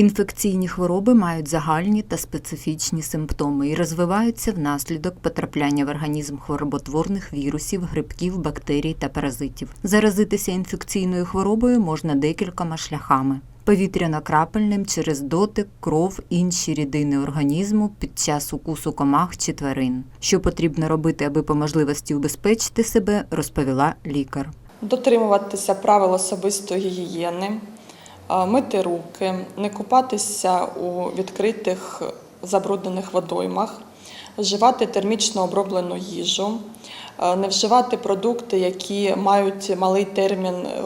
Інфекційні хвороби мають загальні та специфічні симптоми і розвиваються внаслідок потрапляння в організм хвороботворних вірусів, грибків, бактерій та паразитів. Заразитися інфекційною хворобою можна декількома шляхами. Повітряно-крапельним через дотик, кров, інші рідини організму під час укусу комах чи тварин. Що потрібно робити, аби по можливості убезпечити себе, розповіла лікар. дотримуватися правил особистої гігієни, мити руки, не купатися у відкритих забруднених водоймах, вживати термічно оброблену їжу, не вживати продукти, які мають малий термін е,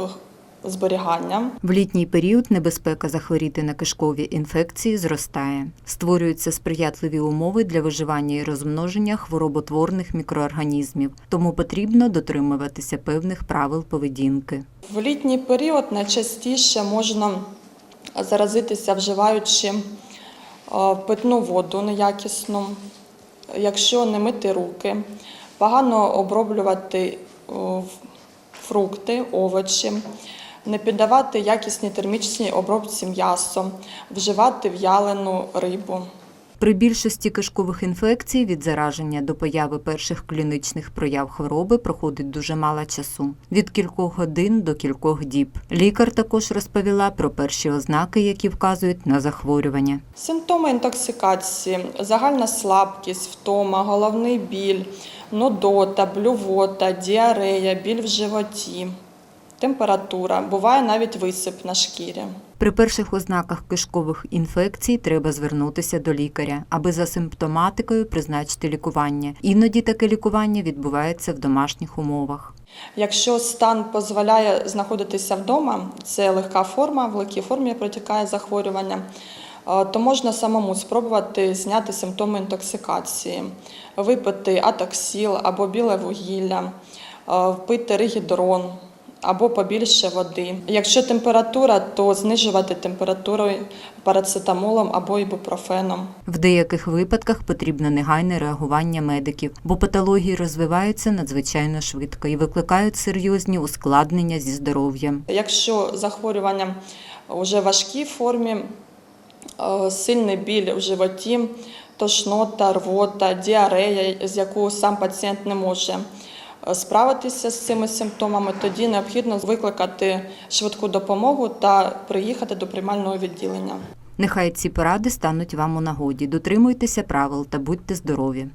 зберігання. В літній період небезпека захворіти на кишкові інфекції зростає. Створюються сприятливі умови для виживання і розмноження хвороботворних мікроорганізмів, тому потрібно дотримуватися певних правил поведінки. В літній період найчастіше можна заразитися, вживаючи питну воду неякісну, якщо не мити руки, погано оброблювати фрукти, овочі, не піддавати якісній термічній обробці м'ясо, вживати в'ялену рибу. При більшості кишкових інфекцій від зараження до появи перших клінічних прояв хвороби проходить дуже мало часу від кількох годин до кількох діб. Лікар також розповіла про перші ознаки, які вказують на захворювання. Симптоми інтоксикації, загальна слабкість, втома, головний біль, нудота, блювота, діарея, біль в животі, температура, буває навіть висип на шкірі. При перших ознаках кишкових інфекцій треба звернутися до лікаря, аби за симптоматикою призначити лікування. Іноді таке лікування відбувається в домашніх умовах. Якщо стан дозволяє знаходитися вдома, це легка форма, в легкій формі протікає захворювання, е, то можна самому спробувати зняти симптоми інтоксикації, випити атоксіл або біле вугілля, е, впити ригідрон або побільше води. Якщо температура, то знижувати температуру парацетамолом або ібупрофеном. В деяких випадках потрібно негайне реагування медиків, бо патології розвиваються надзвичайно швидко і викликають серйозні ускладнення зі здоров'ям. Якщо захворювання вже в важкій формі, е, сильний біль в животі, тошнота, рвота, діарея, з якою сам пацієнт не може справитися з цими симптомами, тоді необхідно викликати швидку допомогу та приїхати до приймального відділення. Нехай ці поради стануть вам у нагоді. Дотримуйтеся правил та будьте здорові.